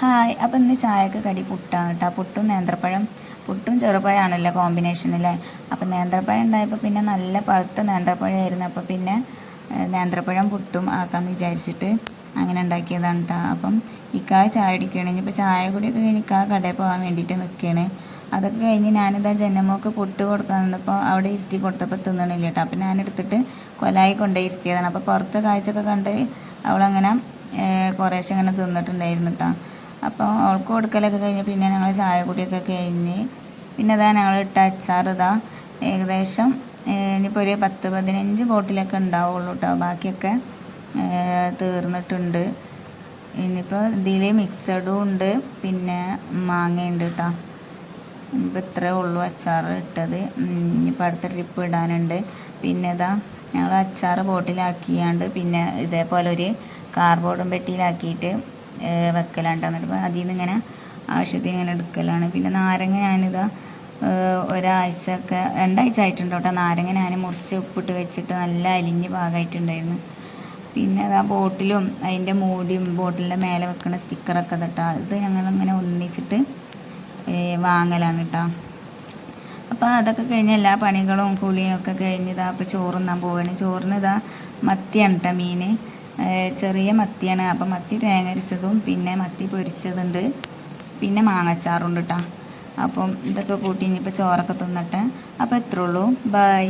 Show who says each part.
Speaker 1: Hi അപ്പം ഇന്ന് ചായക്ക് കടി പുട്ടാണ് കേട്ടോ പുട്ടും നേന്ത്രപ്പഴം പുട്ടും ചെറുപഴമാണല്ലോ കോമ്പിനേഷനിലെ. അപ്പം നേന്ത്രപ്പഴം ഉണ്ടായപ്പോൾ പിന്നെ നല്ല പഴുത്ത നേന്ത്രപ്പഴമായിരുന്നു അപ്പോൾ പിന്നെ നേന്ത്രപ്പഴം പുട്ടും ആക്കാമെന്ന് വിചാരിച്ചിട്ട് അങ്ങനെ ഉണ്ടാക്കിയതാണ് കേട്ടോ അപ്പം ഇക്കാ ചായ അടിക്കുകയാണ് ഇനിയിപ്പോൾ ചായ കൂടിയൊക്കെ കഴിഞ്ഞ് ഇക്കാ കടയിൽ പോകാൻ വേണ്ടിയിട്ട് നിൽക്കുകയാണ് അതൊക്കെ കഴിഞ്ഞ് ഞാനിതാ ജനമോക്ക് പുട്ട് കൊടുക്കാൻ നിന്നപ്പോൾ അവിടെ ഇരുത്തി കൊടുത്തപ്പോൾ തിന്നണില്ല കേട്ടോ അപ്പം ഞാനെടുത്തിട്ട് കൊലായി കൊണ്ടുപോയി ഇരുത്തിയതാണ്. അപ്പോൾ പുറത്ത് കാഴ്ചയൊക്കെ കണ്ട് അവളങ്ങനെ കുറേശ്ശെ അങ്ങനെ തിന്നിട്ടുണ്ടായിരുന്നു കേട്ടോ അപ്പോൾ അവൾക്ക് കൊടുക്കലൊക്കെ കഴിഞ്ഞ് പിന്നെ ഞങ്ങൾ ചായ കുടിയൊക്കെ കഴിഞ്ഞ് പിന്നെ അതാ ഞങ്ങൾ ഇട്ട അച്ചാർ ഇതാ ഏകദേശം ഇനിയിപ്പോൾ ഒരു പത്ത് പതിനഞ്ച് ബോട്ടിലൊക്കെ ഉണ്ടാവുള്ളൂ കേട്ടോ ബാക്കിയൊക്കെ തീർന്നിട്ടുണ്ട്. ഇനിയിപ്പോൾ ഇതിൽ മിക്സഡും ഉണ്ട് പിന്നെ മാങ്ങയുണ്ട് കേട്ടോ ഇനിയിപ്പോൾ ഇത്രേ ഉള്ളൂ അച്ചാർ ഇട്ടത്. ഇനിയിപ്പോൾ അടുത്ത ട്രിപ്പ് ഇടാനുണ്ട്. പിന്നെ ഇതാ ഞങ്ങൾ അച്ചാർ ബോട്ടിലാക്കിയാണ്ട് പിന്നെ ഇതേപോലെ ഒരു കാർബോർഡും പെട്ടിയിലാക്കിയിട്ട് വെക്കലാണ് എന്നിട്ട് അതിൽ നിന്ന് ഇങ്ങനെ ആവശ്യത്തിന് ഇങ്ങനെ എടുക്കലാണ്. പിന്നെ നാരങ്ങ ഞാനിതാ ഒരാഴ്ച ഒക്കെ രണ്ടാഴ്ച ആയിട്ടുണ്ട് കേട്ടോ നാരങ്ങ ഞാൻ മുറിച്ച് ഉപ്പിട്ട് വെച്ചിട്ട് നല്ല അലിഞ്ഞ് പാകമായിട്ടുണ്ടായിരുന്നു പിന്നെ ആ ബോട്ടിലും അതിന്റെ മൂടിയും ബോട്ടിലിന്റെ മേലെ വെക്കുന്ന സ്റ്റിക്കറൊക്കെ തട്ടാ ഇത് ഞങ്ങളിങ്ങനെ ഒന്നിച്ചിട്ട് വാങ്ങലാണ് കേട്ടോ അപ്പോൾ അതൊക്കെ കഴിഞ്ഞ് എല്ലാ പണികളും കുളിയും ഒക്കെ കഴിഞ്ഞ് ഇതാ അപ്പോൾ ചോറുന്നാൻ പോവുകയാണ് ചോറിന് ഇതാ മത്തിയാണ് കേട്ടോ മീൻ ചെറിയ മത്തിയാണ്. അപ്പം മത്തി തേങ്ങരിച്ചതും പിന്നെ മത്തി പൊരിച്ചതുണ്ട്. പിന്നെ മാങ്ങച്ചാറുണ്ട് കേട്ടോ അപ്പം ഇതൊക്കെ കൂട്ടി ഇനിയിപ്പോൾ ചോറൊക്കെ തിന്നട്ടെ അപ്പോൾ എത്രയുള്ളൂ ബൈ.